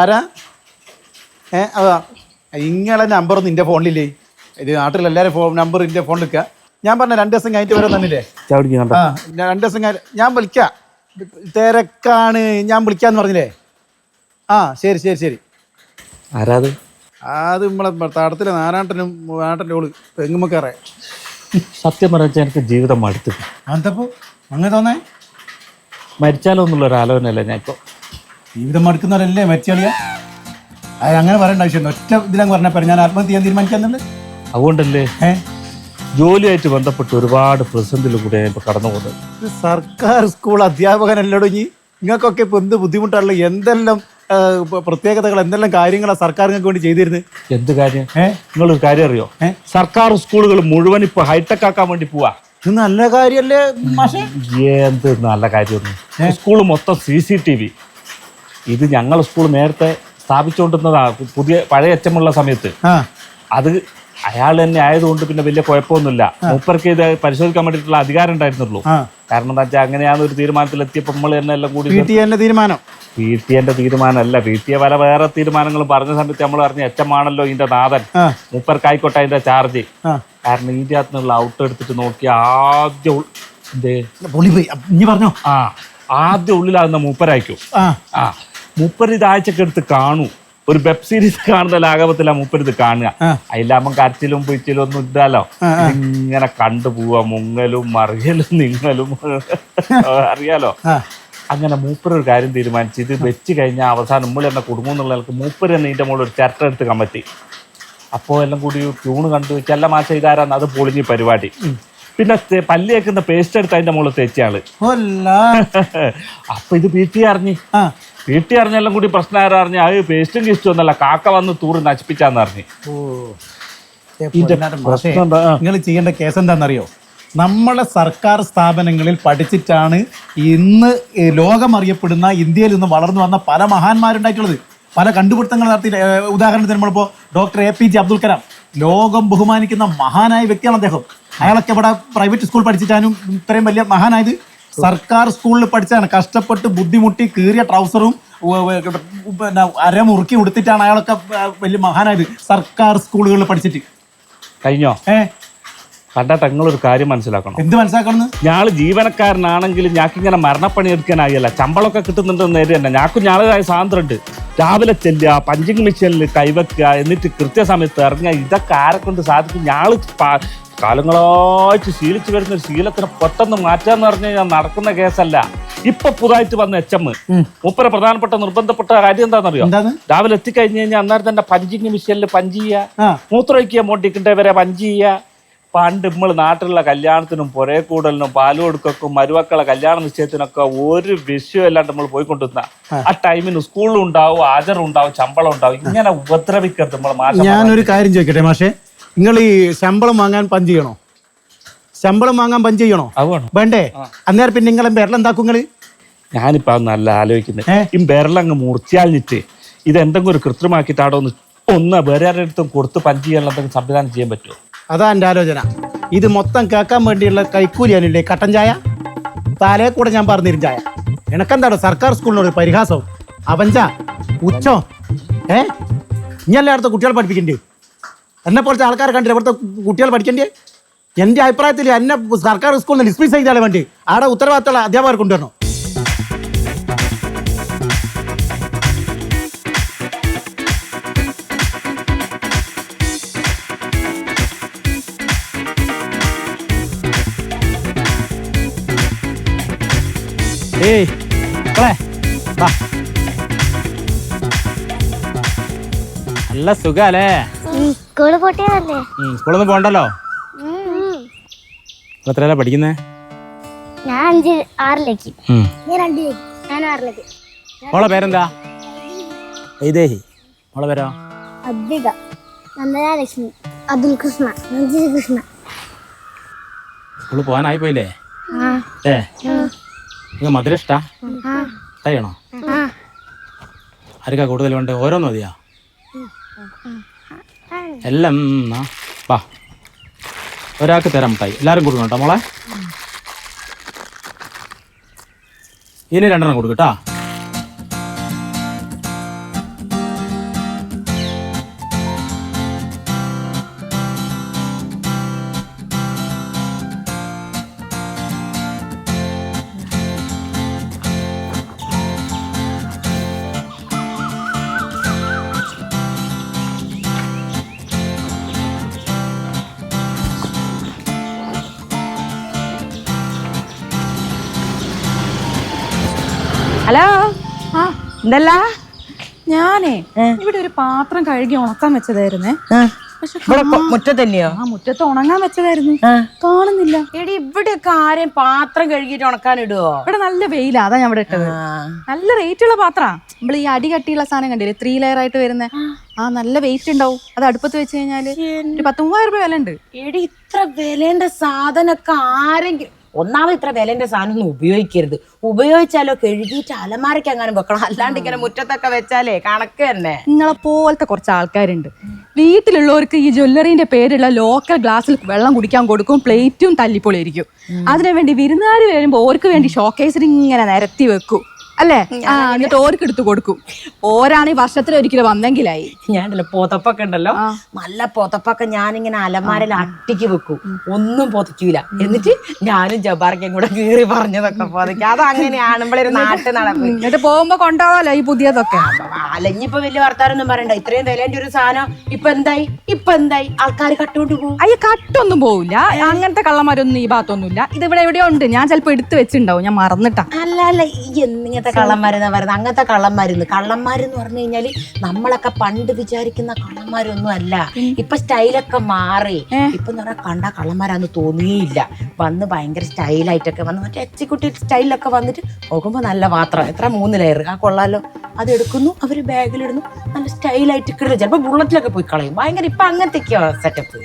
ആരാ? ഏ അതാ. ഇങ്ങളെ നമ്പർ ഒന്നും എന്റെ ഫോണിലില്ലേ ഇത് നാട്ടിലെല്ലാവരും ഫോൺ നമ്പർ നിന്റെ ഫോണിൽ വെക്കുക ഞാൻ പറഞ്ഞ രണ്ട് ദിവസം കഴിഞ്ഞിട്ട് വരാൻ തന്നില്ലേ? ആ രണ്ട് ദിവസം കഴിഞ്ഞ് ഞാൻ വിളിക്കാം. തിരക്കാണ് ഞാൻ വിളിക്കാന്ന് പറഞ്ഞില്ലേ? ആ ശരി ശരി ശരി. ആരാത് അത്? നമ്മളെ തടത്തിലെ നാരായണനും നാട്ടന്റെ ഓൾ തെങ്ങുമ്മക്കാറെ സത്യം പറഞ്ഞാൽ എനിക്ക് ജീവിതം മടുത്തു. അങ്ങനെ തോന്നേ? മരിച്ചാലോ എന്നുള്ള ഒരു ആലോചനയല്ല ഞാൻ ഇപ്പോൾ ജീവിതം മടുക്കുന്നവരല്ലേ മെച്ചിയ അത് അങ്ങനെ പറയേണ്ട ആവശ്യം ഒറ്റ ഇതിലങ്ങ് പറഞ്ഞപ്പോൾ ഞാൻ ആത്മഹത്യ ചെയ്യാൻ തീരുമാനിക്കാന്നുണ്ട് അതുകൊണ്ടല്ലേ ജോലിയായിട്ട് ബന്ധപ്പെട്ട് ഒരുപാട് പ്രതിസന്ധിയിൽ കൂടെ ഇപ്പോൾ കടന്നു പോകുന്നത്. ഇത് സർക്കാർ സ്കൂൾ അധ്യാപകനല്ലോ ഇനി? നിങ്ങൾക്കൊക്കെ ഇപ്പൊ എന്ത് ബുദ്ധിമുട്ടാണല്ലോ എന്തെല്ലാം ആ, പ്രത്യേകതകൾ എന്തെല്ലാം കാര്യങ്ങളാണ് സർക്കാർ നിങ്ങൾക്ക് വേണ്ടി ചെയ്തിരുന്നത് എന്ത് കാര്യം? ഏ? നിങ്ങളൊരു കാര്യം അറിയോ? ഏ? സർക്കാർ സ്കൂളുകൾ മുഴുവൻ ഇപ്പൊ ഹൈടെക് ആക്കാൻ വേണ്ടി പോവാ. ഇത് നല്ല കാര്യല്ലേ മാഷേ? എന്ത് നല്ല കാര്യമൊന്നും? സ്കൂൾ മൊത്തം സി സി ടി വി. ഇത് ഞങ്ങൾ സ്കൂൾ നേരത്തെ സ്ഥാപിച്ചുകൊണ്ടിരുന്നതാ. പുതിയ പഴയ അച്ചമുള്ള സമയത്ത്. അത് അയാൾ തന്നെ ആയതുകൊണ്ട് പിന്നെ വലിയ കുഴപ്പമൊന്നുമില്ല. മൂപ്പർക്ക് ഇത് പരിശോധിക്കാൻ വേണ്ടിയിട്ടുള്ള അധികാരം ഉണ്ടായിരുന്നുള്ളൂ. കാരണം എന്താ വെച്ചാൽ അങ്ങനെയാണ് ഒരു തീരുമാനത്തിൽ എത്തിയപ്പോൾ നമ്മൾ തന്നെ എല്ലാം കൂടി തീരുമാനം പി ടി എന്റെ തീരുമാനമല്ല. പി ടി എ പല വേറെ തീരുമാനങ്ങളും പറഞ്ഞ സമയത്ത് നമ്മൾ പറഞ്ഞ എച്ചമാണല്ലോ ഇതിന്റെ നാഥൻ. മൂപ്പർക്കായിക്കോട്ടെ അതിന്റെ ചാർജ് കാരണം ഇതിന്റെ അകത്തുനിന്നുള്ള ഔട്ട് എടുത്തിട്ട് നോക്കി ആദ്യം എന്തേ? പറഞ്ഞോ? ആ. ആദ്യം ഉള്ളിലാകുന്ന മൂപ്പരായിക്കും? ആ. ആ മൂപ്പർ ഇത് ആഴ്ചക്ക് എടുത്ത് കാണൂ. ഒരു വെബ് സീരീസ് കാണുന്ന ലാഘവത്തിലാണ് മുപ്പരിത് ഇത് കാണുക. അതിലാകുമ്പോൾ കരച്ചിലും പൊയ്ച്ചിലും ഒന്നും ഇല്ലല്ലോ. ഇങ്ങനെ കണ്ടുപോവ മുങ്ങലും മറിയലും നിങ്ങലും. അറിയാലോ? അങ്ങനെ മൂപ്പർ ഒരു കാര്യം തീരുമാനിച്ച് ഇത് വെച്ച് കഴിഞ്ഞാൽ അവസാനം മുമ്പിൽ എന്നെ കുടുംബം എന്നുള്ള നിലയ്ക്ക് മൂപ്പര് തന്നെ ഇതിന്റെ മുകളിൽ ഒരു ചിരട്ട എടുത്ത് കമ്പറ്റി അപ്പോൾ എല്ലാം കൂടി ട്യൂണ് കണ്ടു ചെല്ല മാസം ഇതാരാന്ന് അത് പൊളിഞ്ഞ് പരിപാടി. പിന്നെ പല്ലി വെക്കുന്ന പേസ്റ്റ് എടുത്ത് അതിന്റെ മുകളിൽ കൊല്ല അപ്പൊ ഇത് പി ടി അറിഞ്ഞ്. പി അറിഞ്ഞെല്ലാം കൂടി പ്രശ്നം ആരാ അറിഞ്ഞ് അത് പേസ്റ്റും കിസ്റ്റും ഒന്നല്ല. കാക്ക വന്ന് തൂറ് നശിപ്പിച്ചാന്ന് അറിഞ്ഞ്? നിങ്ങൾ ചെയ്യേണ്ട കേസ് എന്താണെന്നറിയോ നമ്മളെ സർക്കാർ സ്ഥാപനങ്ങളിൽ പഠിച്ചിട്ടാണ് ഇന്ന് ലോകം അറിയപ്പെടുന്ന ഇന്ത്യയിൽ നിന്ന് വളർന്നു വന്ന പല മഹാന്മാരുണ്ടായിട്ടുള്ളത്. പല കണ്ടുപിടുത്തങ്ങൾ നടത്തി ഉദാഹരണത്തിന് നമ്മളിപ്പോൾ doctor A P J Abdul Kalam. ലോകം ബഹുമാനിക്കുന്ന മഹാനായ വ്യക്തിയാണ് അദ്ദേഹം. അയാളൊക്കെ ഇവിടെ പ്രൈവറ്റ് സ്കൂൾ പഠിച്ചിട്ടാനും ഇത്രയും വലിയ മഹാനായത്. സർക്കാർ സ്കൂളിൽ പഠിച്ചാണ് കഷ്ടപ്പെട്ട് ബുദ്ധിമുട്ടി കീറിയ ട്രൗസറും പിന്നെ അര പിന്നെ അരമുറുക്കി ഉടുത്തിട്ടാണ് അയാളൊക്കെ വലിയ മഹാനായത് സർക്കാർ സ്കൂളുകളിൽ പഠിച്ചിട്ട്. കഴിഞ്ഞോ? ഏ? കണ്ട തങ്ങളൊരു കാര്യം മനസ്സിലാക്കണം. എന്ത് മനസ്സിലാക്കണം ഞാൾ ജീവനക്കാരനാണെങ്കിലും ഞാക്കിങ്ങനെ മരണപ്പണി എടുക്കാനായല്ല ശമ്പളമൊക്കെ കിട്ടുന്നുണ്ടെന്ന് നേരെ തന്നെ ഞാക്കും ഞാളായ സ്വാതന്ത്ര്യമുണ്ട് രാവിലെ ചെല്ലുക പഞ്ചിങ് മെഷീനിൽ കൈവെക്കുക എന്നിട്ട് കൃത്യസമയത്ത് ഇറങ്ങുക ഇതൊക്കെ ആരെ കൊണ്ട് സാധിക്കും പ- കാലങ്ങളായിട്ട് ശീലിച്ചു വരുന്ന ഒരു ശീലത്തിന് പെട്ടെന്ന് മാറ്റാന്ന് പറഞ്ഞു കഴിഞ്ഞാൽ നടക്കുന്ന കേസല്ല. ഇപ്പൊ പുതുതായിട്ട് വന്ന എച്ച് എം മുപ്പര പ്രധാനപ്പെട്ട നിർബന്ധപ്പെട്ട കാര്യം എന്താണെന്നറിയോ? എന്താണ്? രാവിലെ എത്തിക്കഴിഞ്ഞ് കഴിഞ്ഞാൽ അന്നേരം തന്നെ പഞ്ചിങ് മിഷ്യനിൽ പഞ്ച് ചെയ്യുക. ആ. മോട്ടിക്കിട്ടേ വരെ പഞ്ച് ചെയ്യുക. പണ്ട് നമ്മൾ നാട്ടിലുള്ള കല്യാണത്തിനും പുരേ കൂടലിനും പാൽ കൊടുക്കും മരുമക്കളെ കല്യാണ നിശ്ചയത്തിനൊക്കെ ഒരു വിഷയം അല്ലാണ്ട് നമ്മൾ പോയിക്കൊണ്ടിരുന്ന. ആ. ടൈമിന് സ്കൂളിലുണ്ടാവും ഉണ്ടാവും ഹാജറും ഉണ്ടാവും ശമ്പളം ഉണ്ടാവും. ഇങ്ങനെ ഉപദ്രവിക്കരുത് നമ്മൾ ഞാനൊരു കാര്യം ചോദിക്കട്ടെ മാഷെ? നിങ്ങൾ ഈ ശമ്പളം വാങ്ങാൻ പഞ്ച് ചെയ്യണോ? ശമ്പളം വാങ്ങാൻ പഞ്ച് ചെയ്യണോ? അതുകൊണ്ട് വേണ്ടേ? അന്നേരം പിന്നെ നിങ്ങളെ വിരലെന്താക്കും നിങ്ങൾ ഞാനിപ്പോ അത് നല്ല ആലോചിക്കുന്നത് ഈ ഈ അങ്ങ് മുറിച്ചാലിഞ്ഞിട്ട് ഇത് എന്തെങ്കിലും ഒരു കൃത്രിമാക്കിട്ടാടോ ഒന്ന് ഒന്ന് വേറെ ആരുടെ കൊടുത്ത് പഞ്ച് ചെയ്യാനുള്ള എന്തെങ്കിലും സംവിധാനം ചെയ്യാൻ പറ്റുമോ അതാ എന്റെ ആലോചന. ഇത് മൊത്തം കേൾക്കാൻ വേണ്ടിയുള്ള കൈക്കൂലിയാനില്ലേ കട്ടൻ ചായ? തലേ കൂടെ ഞാൻ പറഞ്ഞിരുന്ന ചായ. എനക്കെന്താണോ? സർക്കാർ സ്കൂളിനോട് ഒരു പരിഹാസം അവഞ്ച ഉച്ചോ? ഏ? ഇനി എല്ലായിടത്തും കുട്ടികളെ പഠിപ്പിക്കണ്ടേ? എന്നെ പോലത്തെ ആൾക്കാരെ കണ്ടില്ല? ഇവിടുത്തെ കുട്ടികൾ പഠിക്കണ്ടേ? എന്റെ അഭിപ്രായത്തിൽ എന്നെ സർക്കാർ സ്കൂളിൽ നിന്ന് ഡിസ്മിസ് ചെയ്താലേ വേണ്ടി. ആടെ ഉത്തരവാദിത്തമുള്ള അധ്യാപകർ കൊണ്ടുവരണം? നല്ല സുഖല്ലേ? സ്കൂൾ പൊട്ടിയതല്ലേ സ്കൂളൊന്നും പോണ്ടല്ലോ എത്രയല്ല പഠിക്കുന്നേ? ഞാൻ അഞ്ച് ആറിലേക്ക്. ഞാൻ രണ്ടിലേക്ക്. ഞാൻ ആറിലേക്ക്. മോളെ പേരെന്താ? ഇതേഹി മോളെ പേരോ? അദ്വിക നന്ദനാലക്ഷ്മി. അബ്ദുൽ കൃഷ്ണ നന്ദിനി കൃഷ്ണ സ്കൂളിൽ പോകാനായി പോയില്ലേ? ആ. ഏ? നിങ്ങൾ മധുര ഇഷ്ടാ? തയ്യണോ ആർക്കാ കൂടുതൽ വേണ്ടത്? ഓരോന്ന് മതിയാ? എല്ലാം വാ. ഒരാൾക്ക് തരാം മിഠായി എല്ലാവരും കൊടുക്കണം കേട്ടോ മോളെ. ഇനി രണ്ടെണ്ണം കൊടുക്കട്ടാ ഹലോ? ആ. എന്തല്ലാ? ഞാനേ ഇവിടെ ഒരു പാത്രം കഴുകി ഉണക്കാൻ വെച്ചതായിരുന്നേ. മുറ്റത്തന്നെയോ ആ മുറ്റത്ത് ഉണങ്ങാൻ വെച്ചതായിരുന്നു. കാണുന്നില്ല. എടി ഇവിടെയൊക്കെ ആരെയും പാത്രം കഴുകിയിട്ട് ഉണക്കാൻ ഇടുവോ? ഇവിടെ നല്ല വെയിലാ അതാ ഞാൻ ഇവിടെ ഇട്ടത്. നല്ല റേറ്റ് ഉള്ള പാത്രാ. നമ്മൾ ഈ അടി കട്ടിയുള്ള സാധനം കണ്ടില്ലേ ത്രീ ലെയർ ആയിട്ട് വരുന്ന? ആ. നല്ല വെയിറ്റ് ഉണ്ടാവും. അത് അടുപ്പത്ത് വെച്ച് കഴിഞ്ഞാൽ ഒരു പത്ത് മൂവായിരം രൂപ വില ഉണ്ട് എടി ഇത്ര വിലേന്റെ സാധനമൊക്കെ ആരെങ്കിലും ഒന്നാമത് ഇത്ര വിലന്റെ സാധനം ഒന്നും ഉപയോഗിക്കരുത്. ഉപയോഗിച്ചാലോ കഴുകിയിട്ട് അലമാരയ്ക്ക് അങ്ങനെ വെക്കണം. അല്ലാണ്ട് ഇങ്ങനെ മുറ്റത്തൊക്കെ വെച്ചാലേ കണക്ക് തന്നെ. നിങ്ങളെ പോലത്തെ കുറച്ച് ആൾക്കാരുണ്ട്. വീട്ടിലുള്ളവർക്ക് ഈ ജ്വല്ലറിന്റെ പേരുള്ള ലോക്കൽ ഗ്ലാസ്സിൽ വെള്ളം കുടിക്കാൻ കൊടുക്കും പ്ലേറ്റും തല്ലിപ്പൊളിയിരിക്കും അതിനു വേണ്ടി വിരുന്നുകാർ വരുമ്പോൾ ഓർക്ക് വേണ്ടി ഷോക്കേസിൽ ഇങ്ങനെ നിരത്തി വെക്കും. അല്ലേ? ആ എന്നിട്ട് ഓർക്ക് എടുത്തു കൊടുക്കും. ഓരാണ് ഈ വർഷത്തിൽ ഒരിക്കലും വന്നെങ്കിലായി. ഞാൻ പോത്തപ്പൊക്കെ ഉണ്ടല്ലോ? നല്ല പോത്തപ്പൊക്കെ ഞാനിങ്ങനെ അലമാരയിൽ അട്ടിക്ക് വെക്കും. ഒന്നും പൊതയ്ക്കൂല എന്നിട്ട് ഞാനും ജബാർക്കും കൂടെ കീറി പറഞ്ഞതൊക്കെ പൊതയ്ക്കും അത് അങ്ങനെയാണുമ്പോഴൊരു നാട്ടിൽ നാട്ടു നടപ്പ്. എന്നിട്ട് പോകുമ്പോ കൊണ്ടുപോകാലോ ഈ പുതിയതൊക്കെ? അലഞ്ഞിപ്പോ വലിയ വർത്താനൊന്നും പറയണ്ട. ഇത്രയും വിലേന്റെ ഒരു സാധനം ഇപ്പൊ എന്തായി? ഇപ്പൊ എന്തായി? ആൾക്കാർ കട്ടുകൊണ്ട് പോകും. അയ്യ കട്ടൊന്നും പോവില്ല. അങ്ങനത്തെ കള്ളന്മാരൊന്നും ഈ ഭാഗത്തൊന്നുമില്ല. ഇത് ഇവിടെ എവിടെയോ ഉണ്ട്. ഞാൻ ചിലപ്പോ എടുത്ത് വെച്ചിണ്ടാവും. ഞാൻ മറന്നിട്ടാ. അല്ല അല്ല. ഈ ഇങ്ങനത്തെ കള്ളന്മാരെന്നാ പറയുന്നത്? അങ്ങനത്തെ കള്ളന്മാരുന്ന്. കള്ളന്മാരെന്ന് പറഞ്ഞു കഴിഞ്ഞാൽ നമ്മളൊക്കെ പണ്ട് വിചാരിക്കുന്ന കള്ളന്മാരൊന്നും അല്ല ഇപ്പൊ സ്റ്റൈലൊക്കെ മാറി. ഇപ്പൊ എന്ന് പറഞ്ഞാൽ കണ്ട കള്ളന്മാരാന്ന് തോന്നിയില്ല. വന്ന് ഭയങ്കര സ്റ്റൈലായിട്ടൊക്കെ വന്ന് മറ്റേ എക്സിക്യൂട്ടീവ് സ്റ്റൈലൊക്കെ വന്നിട്ട് നോക്കുമ്പോ നല്ല പാത്രം എത്ര മൂന്ന് ലെയർ ആ കൊള്ളാലോ. അത് എടുക്കുന്നു അവർ ബാഗിലിടുന്നു. നല്ല സ്റ്റൈലായിട്ട് കിട്ടും ചിലപ്പോ ബുള്ളറ്റിലൊക്കെ പോയി കളയും. ഭയങ്കര ഇപ്പൊ അങ്ങനത്തെയൊക്കെയാ സെറ്റപ്പ്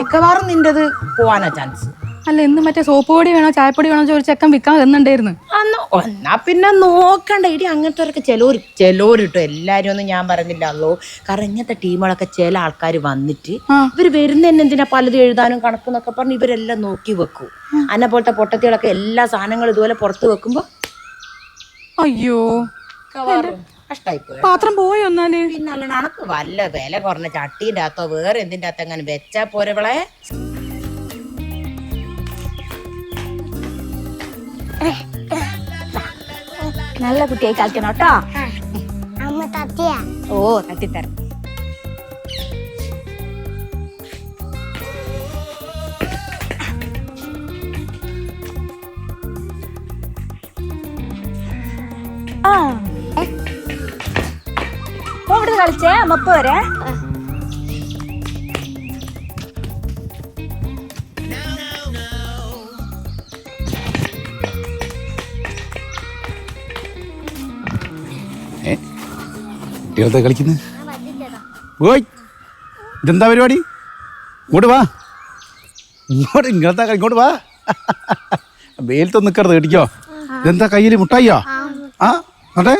മിക്കവാറും നിന്റത് പോവാനാ ചാൻസ് അല്ല ഇന്ന് മറ്റേ സോപ്പ് പൊടി വേണോ ചായപ്പൊടി വേണോ ചോദിച്ച ചെക്കൻ വിൽക്കാൻ എന്നുണ്ടായിരുന്നു അന്ന് എന്നാ പിന്നെ നോക്കണ്ട. ഇടി അങ്ങനത്തെ ചിലവർ ചിലവരിട്ടോ എല്ലാരും ഒന്നും ഞാൻ പറഞ്ഞില്ലല്ലോ കാരണം ഇങ്ങനത്തെ ടീമുകളൊക്കെ ചില ആൾക്കാർ വന്നിട്ട് ഇവർ വരുന്നതന്നെ എന്തിനാ പലതും എഴുതാനും കണക്കെന്നൊക്കെ പറഞ്ഞ് ഇവരെല്ലാം നോക്കി വെക്കും. അന്നെ പോലത്തെ പൊട്ടത്തികളൊക്കെ എല്ലാ സാധനങ്ങളും ഇതുപോലെ പുറത്ത് വെക്കുമ്പോ അയ്യോ. പാത്രം പോയോ എന്നാൽ പിന്നെ വല്ല വില കുറഞ്ഞ ചട്ടീന്റെ അകത്തോ വേറെ എന്തിന്റെ അകത്തോ അങ്ങനെ വെച്ചാ പോരവളെ നല്ല കുട്ടിയായി കളിക്കണം കേട്ടോ. അമ്മ തത്തിയാ ഓ തട്ടിത്തരം ആ. പോ ഇവിടുന്ന് കളിച്ചേ? അമ്മപ്പ വരെ? കുട്ടികളത്തെ കളിക്കുന്നത് ഓയ് ഇതെന്താ പരിപാടി? ഇങ്ങോട്ട് വാ. ഇങ്ങോട്ട് ഇങ്ങനത്തെ ഇങ്ങോട്ട് വാ. വെയിലത്തൊന്നും നിൽക്കരുത് കേട്ടിക്കോ ഇതെന്താ കയ്യിൽ മുട്ടായിയോ? ആ. അതെ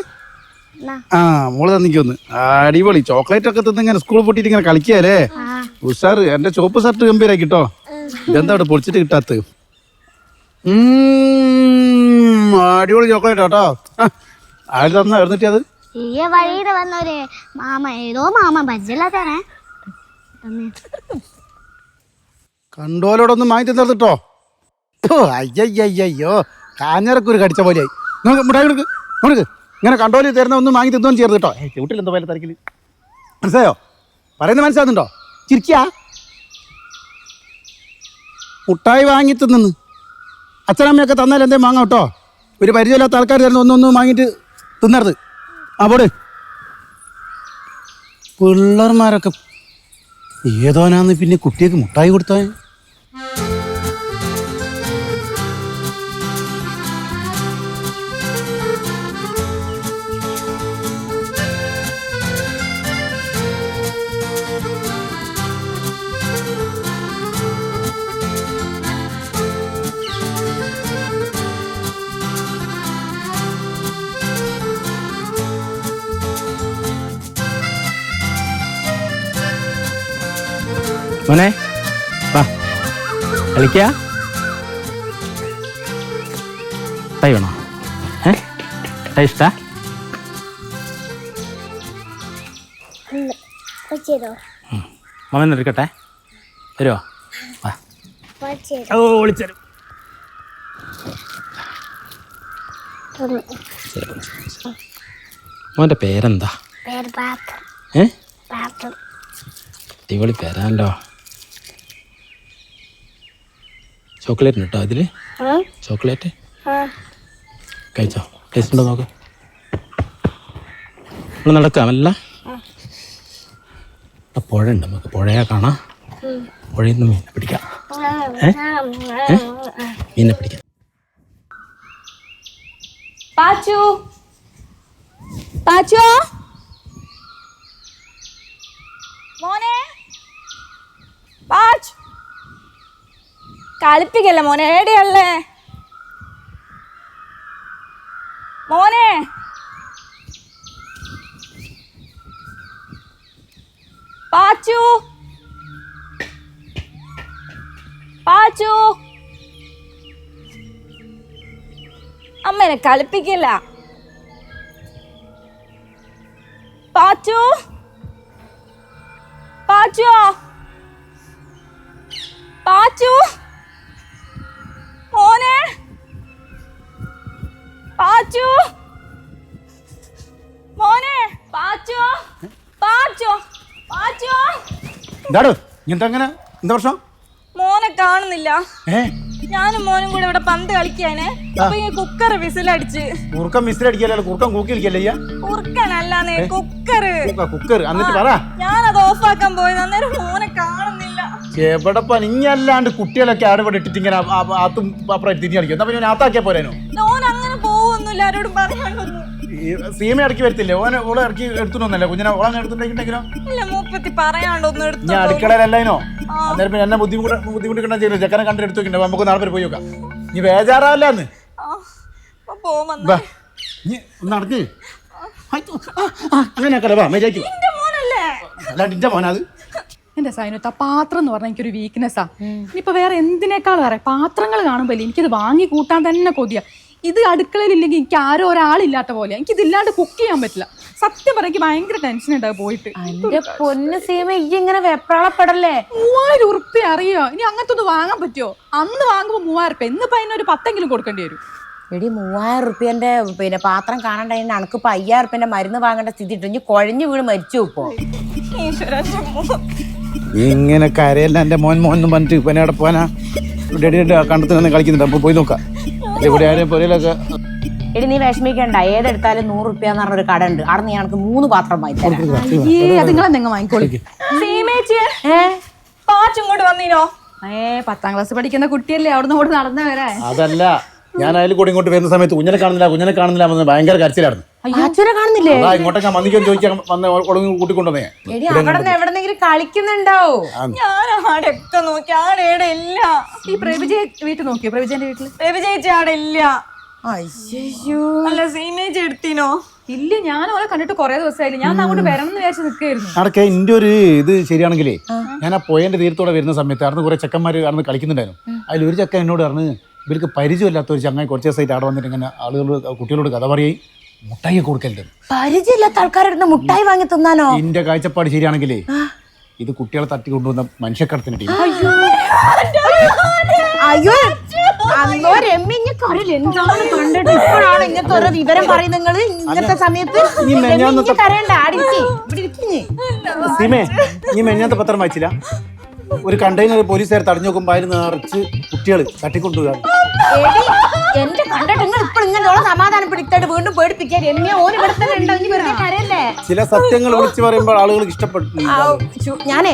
ആ മോൾ തന്നിക്കൊന്ന് അടിപൊളി ചോക്ലേറ്റ് ഒക്കെ തിന്ന് ഇങ്ങനെ സ്കൂളിൽ പൊട്ടിയിട്ട് ഇങ്ങനെ കളിക്കുകയല്ലേ? ഉഷാർ എന്റെ ചോപ്പ് ഷർട്ട് ഗംഭീരായി കിട്ടോ. ഇതെന്താ അവിടെ പൊളിച്ചിട്ട് കിട്ടാത്ത അടിപൊളി ചോക്ലേറ്റ് കേട്ടോ. ആര് തന്നാ എഴുന്നിട്ട് അത് ഈ വഴിയിൽ വന്നൊരു മാമ ഏതോ മാമ ബജ്ജല്ലാത്തേ കണ്ടോലോടൊന്നും വാങ്ങി തന്നിട്ടോ അയ്യോ കാഞ്ഞറക്കൊരു കടിച്ച പോലെയായി. നിങ്ങൾക്ക് മുട്ടായി കൊടുക്ക് കൊടുക്ക്. ഇങ്ങനെ കണ്ടോലി തരുന്ന ഒന്നും വാങ്ങി തിന്നോന്ന് ചേർത്ത് കേട്ടോ. ചൂട്ടിൽ എന്തോ പോലെ തിരക്കിൽ മനസ്സിലായോ? പറയുന്നത് മനസ്സിലാകുന്നുണ്ടോ ചിരിക്കാ. മുട്ടായി വാങ്ങി തിന്നു അച്ഛനമ്മയൊക്കെ തന്നാൽ എന്തേ വാങ്ങാം കേട്ടോ? ഒരു പരിചയമില്ലാത്ത ആൾക്കാർ തരുന്ന ഒന്നൊന്നും വാങ്ങിയിട്ട് തിന്നരുത്. പോട് പിള്ളേർമാരൊക്കെ ഏതോനാന്ന് പിന്നെ കുട്ടിയൊക്കെ മുട്ടായി കൊടുത്തോ മോനെ വാ. കളിക്കാ? തൈ വേണോ? ഏ? ടേസ്റ്റാ വെച്ചോ മമ്മ എടുക്കട്ടെ? വരുമോ വാ. ഓ വിളിച്ചരും. മോന്റെ പേരെന്താ? ഏ? അടിപൊളി പേരാണല്ലോ. ചോക്ലേറ്റ് കേട്ടോ അതിൽ ചോക്ലേറ്റ് കഴിച്ചോ? ടേസ്റ്റ് ഉണ്ടോ നോക്ക്. നമ്മൾ നടക്കാം അല്ല? ആ. പുഴ ഉണ്ട് നമുക്ക്. പുഴയെ കാണാം. പുഴയിൽ നിന്ന് മീനെ പിടിക്കാം. മീനെ പിടിക്കാം. പാച്ചു. പാച്ചു. മോനെ. പാച്ചു. കളിപ്പിക്കല്ല മോനെ? എവിടെയല്ലേ മോനെ? പാച്ചു? പാച്ചു? അമ്മനെ കളിപ്പിക്കില്ല. പാച്ചു? പാച്ചു പാച്ചു? എന്താടോ അങ്ങനെ എന്താ പ്രശ്നം മോനെ കാണുന്നില്ല ഞാനും മോനും കൂടെ ഇവിടെ പന്ത് കളിക്കാന് അപ്പൊ ഈ കുക്കർ വിസിലടിച്ച് കുറുക്കം വിസിലടിക്കല്ലോ കുറുക്കം കൂക്കി അടിക്കല്ലേ അയ്യാ കുറുക്കനല്ലാന്നേ കുക്കർ കുക്കർ എന്നിട്ട് പറ ഞാനത് ഓഫാക്കാൻ പോയത് അന്നേരം മോനെ കാണുന്നില്ല എവിടെ പനിഞ്ഞല്ലാണ്ട് കുട്ടികളൊക്കെ അവിടെ ഇവിടെ ഇട്ടിട്ട് ഇങ്ങനെ ആത്തും അപ്പുറം തിരിഞ്ഞു കളിക്കും എന്നാ ഞാൻ ആത്താക്കിയാ പോരേനോ ഓൻ അങ്ങനെ പോവൊന്നുമില്ല ആരോടും പറയാണ്ടൊന്നും ഈ സീമ ഇടയ്ക്ക് വരത്തില്ലേ? ഓനെ ഓളെ ഇറക്കി എടുത്തിട്ടൊന്നല്ലേ കുഞ്ഞിനെ ഓളെ എടുത്തിട്ടുണ്ടെങ്കിലോ ഇല്ല മൂപ്പത്തി പറയാണ്ടൊന്നും എടുത്തു ഞാൻ അടുക്കളയിലല്ലോ അന്നേരം പിന്നെ എന്നെ ബുദ്ധിമുട്ട് ബുദ്ധിമുട്ടിക്കണ്ട ചെയ്യുന്നു ചെക്കനെ കണ്ടിട്ട് എടുത്തു വെക്കണ്ടേ? നമുക്ക് നാളെ പോയി നോക്കാം. നീ ബേജാറാവല്ലാന്ന് നീ ഒന്ന് നടക്ക്. അങ്ങനെ ആക്കല്ലേ? വാ. മേജാക്കി മോനല്ലേ? അല്ലാണ്ട് ഇന്റെ മോനാ അത്. എന്റെ സൈനത്ത് ആ പാത്രം എന്ന് പറഞ്ഞാൽ എനിക്കൊരു വീക്ക്നെസ്സാ ഇനിയിപ്പോ വേറെ എന്തിനേക്കാൾ വേറെ പാത്രങ്ങൾ കാണുമ്പോൾ എനിക്കത് വാങ്ങി കൂട്ടാൻ തന്നെ കൊതിയ. ഇത് അടുക്കളയിലില്ലെങ്കിൽ എനിക്ക് ആരോ ഒരാളില്ലാത്ത പോലെ എനിക്ക് ഇതില്ലാണ്ട് കുക്ക് ചെയ്യാൻ പറ്റില്ല. സത്യം പറയാൻ ഭയങ്കര ടെൻഷൻ ഉണ്ടാവും പോയിട്ട്. എന്റെ പൊന്ന് സീമ ഈ ഇങ്ങനെ വെപ്രാളപ്പെടല്ലേ? മൂവായിരം ഉറുപ്പ്യ അറിയോ? ഇനി അങ്ങനത്തെ ഒന്ന് വാങ്ങാൻ പറ്റുമോ അന്ന് വാങ്ങുമ്പോൾ മൂവായിരം ഉറുപ്പ്യ. ഇന്നിപ്പോ ഒരു പത്തെങ്കിലും കൊടുക്കേണ്ടി വരും. എടി മൂവായിരം റുപ്യന്റെ പിന്നെ പാത്രം കാണണ്ട അനക്കിപ്പോ അയ്യായിരം റുപ്യന്റെ മരുന്ന് വാങ്ങേണ്ട സ്ഥിതി ഇട്ടു ഇനി കുഴഞ്ഞു വീണ് മരിച്ചു ഇപ്പോ. ഇങ്ങനെ കരയല്ല എന്റെ മോൻ മോൻ പറഞ്ഞിട്ട് ഇപ്പൊ എവിടെ പോകാനാ ഡെഡി കണ്ടത്ത് നിന്ന് കളിക്കുന്നുണ്ട്. അപ്പൊ പോയി നോക്കാം. ഇവിടെ ആരും പൊരയിലൊക്കെ എടി നീ വിഷമിക്കണ്ട. ഏതെടുത്താലും നൂറ് റുപ്യ എന്ന് പറഞ്ഞൊരു കട ഉണ്ട് അവിടെ നീ എനിക്ക് മൂന്ന് പാത്രം വാങ്ങി തരാം ഈ അത് നിങ്ങൾ എന്തെങ്കിലും വാങ്ങിക്കോളി. സീമേച്ചിയെ ഏ? പാച്ചും ഇങ്ങോട്ട് വന്നീനോ? ഏ പത്താം ക്ലാസ് പഠിക്കുന്ന കുട്ടിയല്ലേ അവിടുന്ന് ഇവിടെ നടന്നു വരാ അതല്ല. ഞാൻ അതിൽ കൂടി ഇങ്ങോട്ട് വരുന്ന സമയത്ത് കുഞ്ഞിനെ കാണുന്നില്ല കുഞ്ഞിനെ കാണുന്നില്ല എന്ന് ഭയങ്കര കരച്ചിലായിരുന്നു. അച്ഛനെ കാണുന്നില്ലേ? അതാ ഇങ്ങോട്ടൊക്കെ മന്ദിക്കാൻ ചോദിക്കാൻ വന്ന് ഒളങ്ങി കൂട്ടിക്കൊണ്ടുവന്നേ എടി അവിടെ എവിടെന്നെങ്കിലും കളിക്കുന്നുണ്ടാവോ? ഞാൻ ആടെയൊക്കെ നോക്കി ഇല്ല. ഈ വീട്ടിൽ നോക്കിയോ വീട്ടിൽ? ആടെ ഇല്ല. അയ്യോ അല്ല എടുത്തിനോ? ഇല്ല ഞാൻ ഓളെ കണ്ടിട്ട് കുറെ ദിവസമായില്ല. ഞാൻ അങ്ങോട്ട് വരണം എന്ന് വിചാരിച്ച് നിൽക്കായിരുന്നു അടക്കെ എന്റെ ഒരു ഇത് ശരിയാണെങ്കിലേ ഞാൻ ആ പോയന്റെ തീരത്തോടെ വരുന്ന സമയത്ത് അവിടുന്ന് കുറെ ചെക്കന്മാർ അവിടുന്ന് കളിക്കുന്നുണ്ടായിരുന്നു. അതിൽ ഒരു ചെക്കൻ എന്നോട് പറഞ്ഞ് ഇവർക്ക് പരിചയമില്ലാത്ത ഒരു ചങ്ങായി കുറച്ച് ദിവസമായിട്ട് അവിടെ വന്നിട്ട് ഇങ്ങനെ ആളുകളോട് കുട്ടികളോട് കഥ പറയും മുട്ടായി കൊടുക്കരുത് പരിചയമില്ലാത്ത ആൾക്കാരുടെ മുട്ടായി വാങ്ങി തിന്നാനോ? എന്റെ കാഴ്ചപ്പാട് ശരിയാണെങ്കിലേ ഇത് കുട്ടികളെ തട്ടി കൊണ്ടുവന്ന മനുഷ്യക്കടത്തിന് ടീം. അയ്യോ. അന്നോ രമ്യ ഇങ്ങ കരയിൽ എന്താണ് കണ്ടിട്ട് ഇപ്പോഴാണ് ഇങ്ങനത്തെ ഓരോ വിവരം പറയുന്നത് നിങ്ങൾ ഇങ്ങനത്തെ സമയത്ത് കരയണ്ട. ഇവിടെ ഇരിക്കുന്നേ സീമേ നീ മെഞ്ഞാത്ത പത്രം വായിച്ചില്ല? ഒരു കണ്ടെയ്നർ പോലീസുകാർ തടഞ്ഞു നോക്കുമ്പോൾ അതിൽ നിറച്ച് കുട്ടികൾ തട്ടിക്കൊണ്ടുപോകാൻ എടി, എന്റെ കണ്ടിട്ട് നിങ്ങൾ ഇപ്പോൾ വീണ്ടും പേടിപ്പിക്കാൻ എന്നെ ഓന് ഇവിടെ തന്നെ ഉണ്ടോ? ഇനി വെറുതെ കരയല്ലേ? ചില സത്യങ്ങൾ വിളിച്ചു പറയുമ്പോൾ ആളുകൾക്ക് ഇഷ്ടപ്പെട്ടു ആ, ചു- ഞാനേ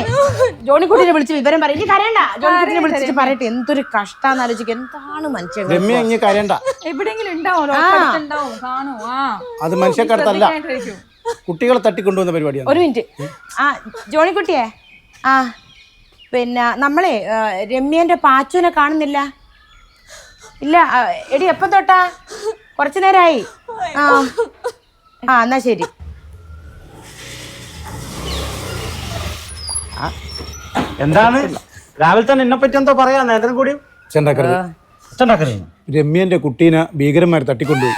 ജോണിക്കുട്ടിനെ വിളിച്ച് വിവരം പറയും. ഇനി കരയണ്ട. ജോണിക്കുട്ടിനെ വിളിച്ചിട്ട് പറയട്ടെ. എന്തൊരു കഷ്ടാന്ന് ആലോചിക്കുക എന്താണ് മനുഷ്യൻ രമ്യ ഇങ്ങനെ കരയണ്ട. എവിടെയെങ്കിലും ഉണ്ടാവും ഉണ്ടാവും കാണോ. ആ. അത് മനുഷ്യക്കടത്തല്ല. കുട്ടികളെ തട്ടിക്കൊണ്ടുവന്ന പരിപാടിയാണ്. ഒരു മിനിറ്റ്. ആ ജോണിക്കുട്ടിയെ ആ. പിന്നെ നമ്മളെ രമ്യേന്റെ രമ്യന്റെ പാച്ചുവിനെ കാണുന്നില്ല? ഇല്ല എടി എപ്പം തൊട്ടാ? കുറച്ചു നേരമായി ആ. ആ എന്നാ ശരി. എന്താണ്? രാവിലെ തന്നെ എന്നെ പറ്റി എന്തോ പറയാ? നേരം കൂടി ചെണ്ടാക്കരുത് രമ്യന്റെ കുട്ടീനെ ഭീകരന്മാർ തട്ടിക്കൊണ്ടുപോയി.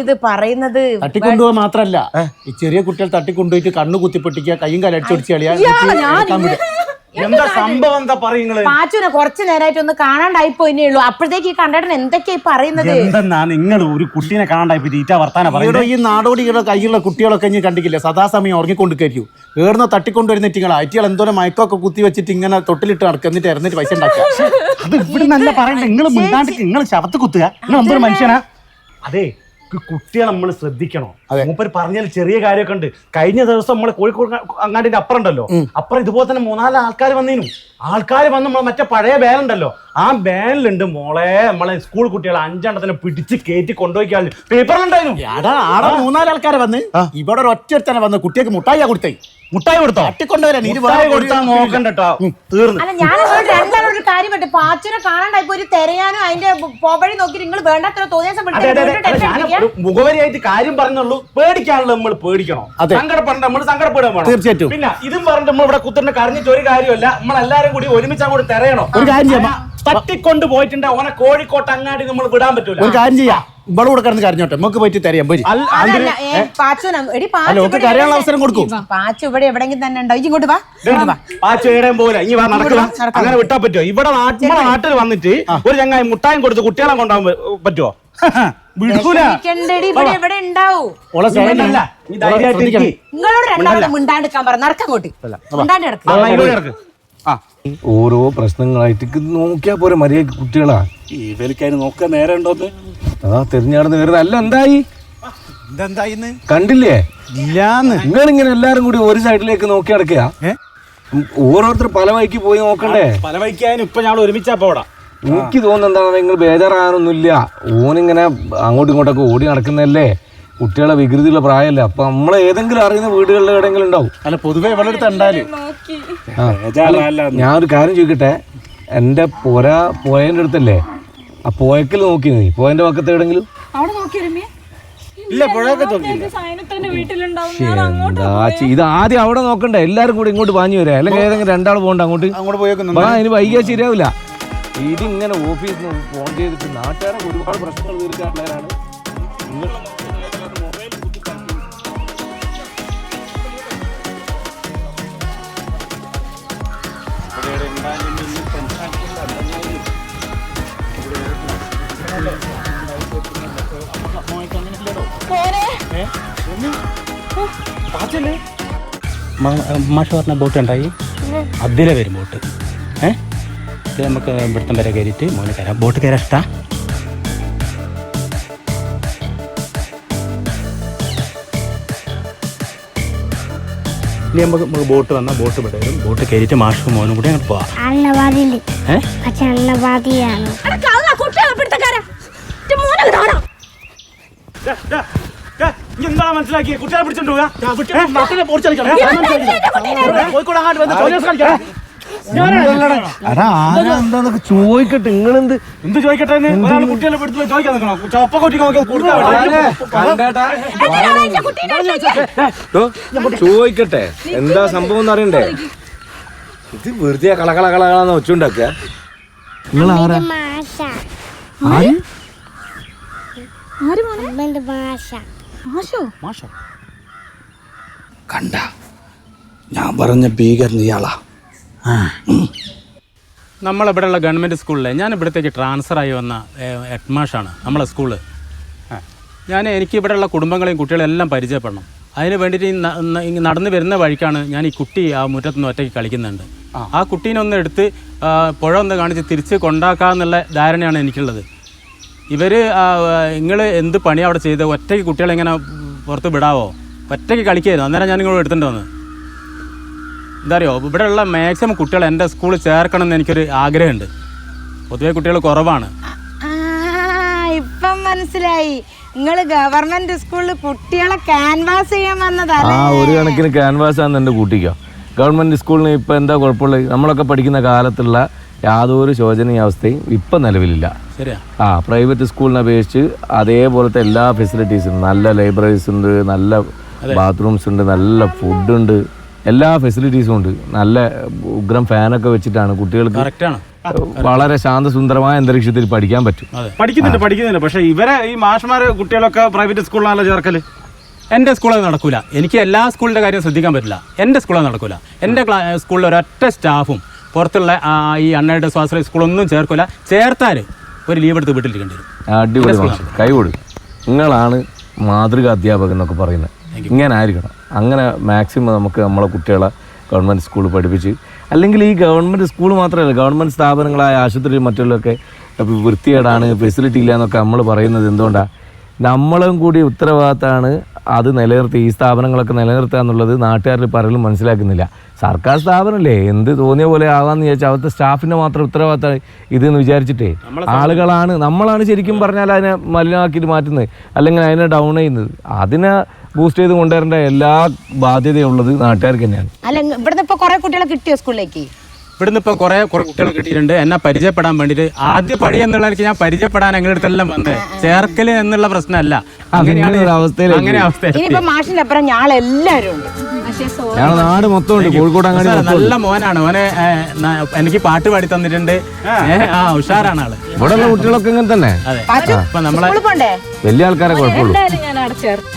ഇത് പറയുന്നത്? തട്ടിക്കൊണ്ടുപോകാൻ മാത്രല്ല. ഈ ചെറിയ കുട്ടികൾ തട്ടിക്കൊണ്ടുപോയിട്ട് കണ്ണു കുത്തിപ്പൊട്ടിക്കുക കൈയും കാലം അടിച്ചൊടിച്ച് കളിയാ എന്താ സംഭവം? എന്താ പറയുന്നത്? പാച്ചുനെ കുറച്ചു നേരമായിട്ട് ഒന്ന് കാണാണ്ടായി പോയിന്നേ ഉള്ളൂ. അപ്പോഴത്തേക്ക് ഈ കണ്ടേട്ടൻ എന്തൊക്കെയായി പറയുന്നത്? എന്തെന്നാ നിങ്ങൾ ഒരു കുട്ടീനെ കാണാണ്ടായി തീറ്റ വർത്താന പറയുന്നത്? ഈ നാടോടികളുടെ കയ്യിലുള്ള കുട്ടികളൊക്കെ ഇനി കണ്ടിക്കില്ല സദാസമയം ഉറങ്ങിക്കൊണ്ട് കയറ്റു ഏർന്ന് തട്ടിക്കൊണ്ടുവരുന്ന ഇറ്റിങ്ങൾ അറ്റികൾ എന്തോരം മയക്കൊക്കെ കുത്തി വെച്ചിട്ട് ഇങ്ങനെ തൊട്ടിലിട്ട് നടക്കുക എന്നിട്ട് ഇറന്നിട്ട് പൈസ ഉണ്ടാക്കുക. അത് ഇവിടെ നല്ല പറയണ്ട? നിങ്ങൾ മിണ്ടാണ്ട് നിങ്ങൾ ശവത്ത് കുത്തുക. നിങ്ങൾ എന്തൊരു മനുഷ്യനാ? അതെ കു- കുട്ടികളെ നമ്മൾ ശ്രദ്ധിക്കണം? മൂപ്പര് പറഞ്ഞാൽ ചെറിയ കാര്യമൊക്കെ ഉണ്ട്. കഴിഞ്ഞ ദിവസം നമ്മളെ കോഴിക്കോട് അങ്ങാടിന്റെ അപ്പുറം ഉണ്ടല്ലോ അപ്പുറം ഇതുപോലെ തന്നെ മൂന്നാൽ ആൾക്കാർ വന്നീനു. ആൾക്കാർ വന്ന് നമ്മളെ മറ്റേ പഴയ ബാനുണ്ടല്ലോ. ആ ബാനിലുണ്ട് മോളെ നമ്മളെ സ്കൂൾ കുട്ടികളെ അഞ്ചെണ്ണത്തിനെ പിടിച്ച് കയറ്റി കൊണ്ടുപോയിക്കാൾ പേപ്പറിലുണ്ടായിരുന്നു. മൂന്നാൽ ആൾക്കാർ വന്ന്. ഇവിടെ ഒരു ഒറ്റ വന്ന് കുട്ടിയൊക്കെ മുട്ടായി കൊടുത്തേ. മുട്ടായി കൊടുത്തോ? തട്ടിക്കൊണ്ടുവരാൻ മുട്ടായി നോക്കണ്ടട്ടോ. തീർന്നു. അല്ല ഞാൻ രണ്ടാളും ഒരു പാച്ചുനെ തെരയാനും അതിന്റെ പോവഴി നോക്കി നിങ്ങൾ വേണ്ടാത്ര തോന്നിയ മുഖവരിയായിട്ട് കാര്യം പറഞ്ഞുള്ളൂ. പേടിക്കാനുള്ള നമ്മൾ പേടിക്കണം. സങ്കടപ്പെടേണ്ട നമ്മൾ സങ്കടപ്പെടാൻ വേണം. തീർച്ചയായിട്ടും. പിന്നെ ഇതും പറഞ്ഞിട്ട് നമ്മൾ ഇവിടെ കുത്തിട്ട് കറിഞ്ഞിട്ട് ഒരു കാര്യമല്ല നമ്മൾ എല്ലാരും കൂടി ഒരുമിച്ച് അങ്ങോട്ട് തെരയണം. ഒരു കാര്യം ചെയ്യാം. തട്ടിക്കൊണ്ട് പോയിട്ടുണ്ട്. ഓനെ കോഴിക്കോട്ട് അങ്ങാടി നമ്മൾ വിടാൻ പറ്റൂല. ഒരു കാര്യം ചെയ്യാം. ഇവിടെ കൂടെ കിടന്ന് കരഞ്ഞോട്ടെ. നമുക്ക് പറ്റി തരാം പോരി. അതല്ല, ഏ, പാച്ചുനെ എടി പാച്ചു അല്ല, ഓക്ക് ഇവിടെ കരയാനുള്ള എവിടെ- അവസരം കൊടുക്കൂ. പാച്ചു ഇവിടെ എവിടെയെങ്കിലും തന്നെ ഉണ്ടാവും ഇങ്ങോട്ട് വാ. ഇങ്ങോട്ട് വാ. ആ. ചേടേം പോലെ ഇനി വാ നടക്കുക നടക്കാം. അങ്ങനെ വിട്ടാ പറ്റുമോ ഇവിടെ നാട്ടിൽ നമ്മുടെ നാട്ടിൽ വന്നിട്ട് ഒരു ചങ്ങായി മുട്ടായും കൊടുത്ത് കുട്ടികളെ കൊണ്ടുപോകാൻ പ- പറ്റുമോ വിടൂല ഇരിക്കണ്ടടി, ഇവിടെ എവിടെ ഉണ്ടാവും? ഓളെ അല്ല നീ ധൈര്യമായിട്ട് ഇരിക്ക്. നിങ്ങളോട് രണ്ടാമത് മിണ്ടാണ്ടിരിക്കാൻ പറ. നടക്കങ്ങോട്ട് മിണ്ടാണ്ട് കിടക്ക് ആ, ഇങ്ങോട്ട് കിടക്ക്. ഓരോ പ്രശ്നങ്ങളായിട്ട് നോക്കിയാ പോരെ മര്യാദയ്ക്ക് കുട്ടികളാ. ഇവർക്ക് നോക്കാൻ നേരം ഉണ്ടോന്ന് അതാ തെരഞ്ഞാടുന്ന വരുന്നത്. അല്ല എന്തായി? കണ്ടില്ലേ? നിങ്ങൾ ഇങ്ങനെ എല്ലാരും കൂടി ഒരു സൈഡിലേക്ക് നോക്കി നടക്കുക ഓരോരുത്തർ പല വഴിക്ക് പോയി നോക്കണ്ടേ? പല വഴിക്കായാലും ഇപ്പൊ ഞങ്ങൾ ഒരുമിച്ചാ പോടാ. എനിക്ക് തോന്നുന്നു എന്താണ് നിങ്ങൾ ബേജാറാകാനൊന്നുമില്ല. ഓനിങ്ങനെ അങ്ങോട്ടും ഇങ്ങോട്ടൊക്കെ ഓടി നടക്കുന്നതല്ലേ? കുട്ടികളെ വികൃതിയുള്ള പ്രായമല്ലേ? അപ്പൊ നമ്മളെ ഏതെങ്കിലും അറിയുന്ന വീടുകളിൽ എവിടെയെങ്കിലും ഉണ്ടാവും. അല്ല പൊതുവെ ഇവിടെ അടുത്ത് ഉണ്ടാൽ ഞാൻ ഒരു കാര്യം ചോദിക്കട്ടെ? എന്റെ പുര പോയന്റെ അടുത്തല്ലേ? ആ പോയക്കൽ നോക്കി നീ. പോയന്റെ പക്കത്ത് എവിടെങ്കിലും അവിടെ നോക്കി രമ്യ. ഇല്ല ഇത് ആദ്യം അവിടെ നോക്കണ്ടേ? എല്ലാരും കൂടി ഇങ്ങോട്ട് പാഞ്ഞു വരാ. അല്ലെങ്കിൽ ഏതെങ്കിലും രണ്ടാൾ പോകണ്ട അങ്ങോട്ട്. അങ്ങോട്ട് പോയേക്കുന്നു ആ ഇനി വൈകിയാ ശരിയാവില്ല. ഇതിങ്ങനെ ഓഫീസിൽ നിന്ന് ഫോൺ ചെയ്തിട്ട് നാട്ടുകാരൊക്കെ ഒരുപാട് പ്രശ്നങ്ങൾ തീർക്കാനുള്ളവരാണ് മാഷ് പറഞ്ഞ ബോട്ട് ഉണ്ടായി അതിലെ വരും ബോട്ട്. ഏ? ഇത് നമുക്ക് ഇവിടുത്തെ വരെ കയറിയിട്ട് മോനെ കയറാം. ബോട്ട് കയറാൻ ഇഷ്ടാ? ഇനി നമുക്ക് നമുക്ക് ബോട്ട് വന്നാൽ ബോട്ട് ഇവിടെ വരും. ബോട്ട് കയറിയിട്ട് മാഷും മോനും കൂടി അങ്ങോട്ട് പോവാം. അണ്ണവാതിൽ. ഏ? പക്ഷെ അണ്ണവാതിയാണ്. കുട്ടികളെ പിടുത്തക്കാരാ. മൂന്ന് കാണാം എന്താണ് മനസ്സിലാക്കിയത് കുട്ടികളെ പിടിച്ചോണ്ട് പോകാം. കോഴിക്കോട് അങ്ങാട്ട് വന്ന് എന്താന്നൊക്കെ ചോദിക്കട്ടെ? നിങ്ങളെന്ത് എന്ത് ചോദിക്കട്ടെ കുട്ടികളെ പിടിച്ചു ചോദിക്കാൻ നിൽക്കണോ? ചൊപ്പ കൊട്ടിക്ക് ചോദിക്കട്ടെ? എന്താ സംഭവം എന്ന് അറിയണ്ടേ? ഇത് വെറുതെ കളകള കളകളാന്ന് വെച്ചുണ്ടാക്കുക. നിങ്ങൾ ആരാ? ആര് അമ്മന്റെ മാഷ. മാഷോ? കണ്ട. ഞാൻ പറഞ്ഞ ഭീകരൻ ഇയാളാ. നമ്മളിവിടെയുള്ള ഗവൺമെന്റ് സ്കൂളിലെ ഞാൻ ഇവിടത്തേക്ക് ട്രാൻസ്ഫർ ആയി വന്ന ഹെഡ് മാഷാണ് നമ്മളെ സ്കൂൾ. ഞാൻ എനിക്ക് ഇവിടെയുള്ള കുടുംബങ്ങളെയും കുട്ടികളെയും എല്ലാം പരിചയപ്പെടണം. അതിന് വേണ്ടിയിട്ട് നടന്നു വരുന്ന വഴിക്കാണ് ഞാൻ ഈ കുട്ടി ആ മുറ്റത്തുനിന്ന് ഒറ്റയ്ക്ക് കളിക്കുന്നുണ്ട്. ആ. കുട്ടീനെ ഒന്ന് എടുത്ത് പുഴ ഒന്ന് കാണിച്ച് തിരിച്ച് കൊണ്ടാക്കാന്നുള്ള ധാരണയാണ് എനിക്കുള്ളത്. ഇവർ നിങ്ങൾ എന്ത് പണി അവിടെ ചെയ്ത്? ഒറ്റയ്ക്ക് കുട്ടികളെ ഇങ്ങനെ പുറത്ത് വിടാവോ? ഒറ്റയ്ക്ക് കളിക്കായിരുന്നു? അന്നേരം ഞാൻ നിങ്ങൾ എടുത്തിട്ട് വന്ന്. എന്താ അറിയോ? ഇവിടെയുള്ള മാക്സിമം കുട്ടികൾ എന്റെ സ്കൂളിൽ ചേർക്കണം എന്ന് എനിക്കൊരു ആഗ്രഹമുണ്ട്. പൊതുവേ കുട്ടികൾ കുറവാണ്. ആ ഇപ്പം മനസ്സിലായി. നിങ്ങൾ ഗവൺമെന്റ് സ്കൂളിൽ കുട്ടികളെ ക്യാൻവാസ് ചെയ്യാൻ ആ വന്നതല്ലേ ഒരു കണക്കിന് ക്യാൻവാസ് ആണ് എന്റെ കൂട്ടിക്കോ. ഗവൺമെന്റ് സ്കൂളിന് ഇപ്പം എന്താ കുഴപ്പമുള്ളത്? നമ്മളൊക്കെ പഠിക്കുന്ന കാലത്തുള്ള യാതൊരു ശോചനീയ അവസ്ഥയും ഇപ്പം നിലവിലില്ല. ശരിയാ. ആ പ്രൈവറ്റ് സ്കൂളിനെ അപേക്ഷിച്ച് അതേപോലത്തെ എല്ലാ ഫെസിലിറ്റീസും നല്ല ലൈബ്രറീസ് ഉണ്ട് നല്ല ബാത്റൂംസ് ഉണ്ട് നല്ല ഫുഡ് ഉണ്ട്. എല്ലാ ഫെസിലിറ്റീസും ഉണ്ട്. നല്ല ഉഗ്രം ഫാനൊക്കെ വെച്ചിട്ടാണ് കുട്ടികൾക്ക് വളരെ ശാന്തസുന്ദരമായ അന്തരീക്ഷത്തിൽ പഠിക്കാൻ പറ്റും. പഠിക്കുന്നുണ്ട് പഠിക്കുന്നുണ്ട്. പക്ഷേ ഇവരെ ഈ മാഷ്മാര് കുട്ടികളൊക്കെ പ്രൈവറ്റ് സ്കൂളിലാണല്ലോ ചേർക്കൽ? എന്റെ സ്കൂളിൽ നടക്കൂല. എനിക്ക് എല്ലാ സ്കൂളിന്റെ കാര്യം ശ്രദ്ധിക്കാൻ പറ്റില്ല. എന്റെ സ്കൂളിൽ നടക്കൂല. എന്റെ സ്കൂളിൽ ഒരൊറ്റ സ്റ്റാഫും പുറത്തുള്ള ഈ അണ്ണയുടെ സ്വാശ്രയ സ്കൂളൊന്നും ചേർക്കില്ല ചേർത്താൽ ഒരു ലീവ് എടുത്ത് വീട്ടിലിരിക്കേണ്ടി വരും. അടിപൊളി കൈ കൊടു. നിങ്ങളാണ് മാതൃക അധ്യാപകൻ എന്നൊക്കെ പറയുന്നത്. ഇങ്ങനെ ആയിരിക്കണം. അങ്ങനെ മാക്സിമം നമുക്ക് നമ്മളെ കുട്ടികളെ ഗവൺമെന്റ് സ്കൂൾ പഠിപ്പിച്ച് അല്ലെങ്കിൽ ഈ ഗവൺമെന്റ് സ്കൂൾ മാത്രമല്ല ഗവൺമെന്റ് സ്ഥാപനങ്ങളായ ആശുപത്രി മറ്റുള്ളതൊക്കെ വൃത്തികേടാണ് ഫെസിലിറ്റി ഇല്ല എന്നൊക്കെ നമ്മൾ പറയുന്നത് എന്തുകൊണ്ടാണ് നമ്മളും കൂടി ഉത്തരവാദിത്തമാണ് അത് നിലനിർത്തി ഈ സ്ഥാപനങ്ങളൊക്കെ നിലനിർത്തുക എന്നുള്ളത് നാട്ടുകാരിൽ പലരും മനസ്സിലാക്കുന്നില്ല. സർക്കാർ സ്ഥാപനമല്ലേ? എന്ത് തോന്നിയ പോലെ ആവാന്ന് ചോദിച്ചാൽ അവിടുത്തെ സ്റ്റാഫിന്റെ മാത്രം ഉത്തരവാദിത്തം ഇതെന്ന് വിചാരിച്ചിട്ടേ. ആളുകളാണ് നമ്മളാണ് ശരിക്കും പറഞ്ഞാൽ അതിനെ മലിനമാക്കിയിട്ട് മാറ്റുന്നത്. അല്ലെങ്കിൽ അതിനെ ഡൗൺ ചെയ്യുന്നത്. അതിനെ ബൂസ്റ്റ് ചെയ്ത് കൊണ്ടുവരേണ്ട എല്ലാ ബാധ്യതയുള്ളത് നാട്ടുകാർക്ക് തന്നെയാണ്. അല്ല ഇവിടുന്ന് ഇപ്പൊ കുറെ കുട്ടികളെ കിട്ടിയോ സ്കൂളിലേക്ക്? ഇവിടുന്ന് ഇപ്പോൾ കുറേ കുറേ കുട്ടികൾ കിട്ടിയിട്ടുണ്ട്. എന്നെ പരിചയപ്പെടാൻ വേണ്ടിയിട്ട് ആദ്യ പടി എന്നുള്ള എനിക്ക് ഞാൻ പരിചയപ്പെടാൻ എങ്ങനെ അടുത്തെല്ലാം വന്നത് ചേർക്കൽ എന്നുള്ള പ്രശ്നമല്ല. അങ്ങനെയാണ് ഒരു അവസ്ഥയിലേക്ക് അങ്ങനെ അവസ്ഥ ഇനിയിപ്പോ മാഷിന്റെ അപ്പുറം ഞാളെല്ലാരും ഉണ്ട്. ഞങ്ങളുടെ നാട് മൊത്തം ഉണ്ട്. കോഴിക്കോട് അങ്ങാടി മൊത്തം ഉണ്ട്. നല്ല മോനാണ്. ഓനെ ഏ, ന- എനിക്ക് പാട്ട് പാടി തന്നിട്ടുണ്ട്. ഏ, ആ ഉഷാറാണ് ആൾ. ഇവിടെയുള്ള കുട്ടികളൊക്കെ ഇങ്ങനെ തന്നെ. അതെ. പാച്ചു അപ്പൊ നമ്മളെ സ്കൂളിൽ പോണ്ടേ? വലിയ ആൾക്കാരെ കുഴപ്പമുള്ളൂ. എന്തായാലും ഞാൻ അവിടെ ചേർത്ത്.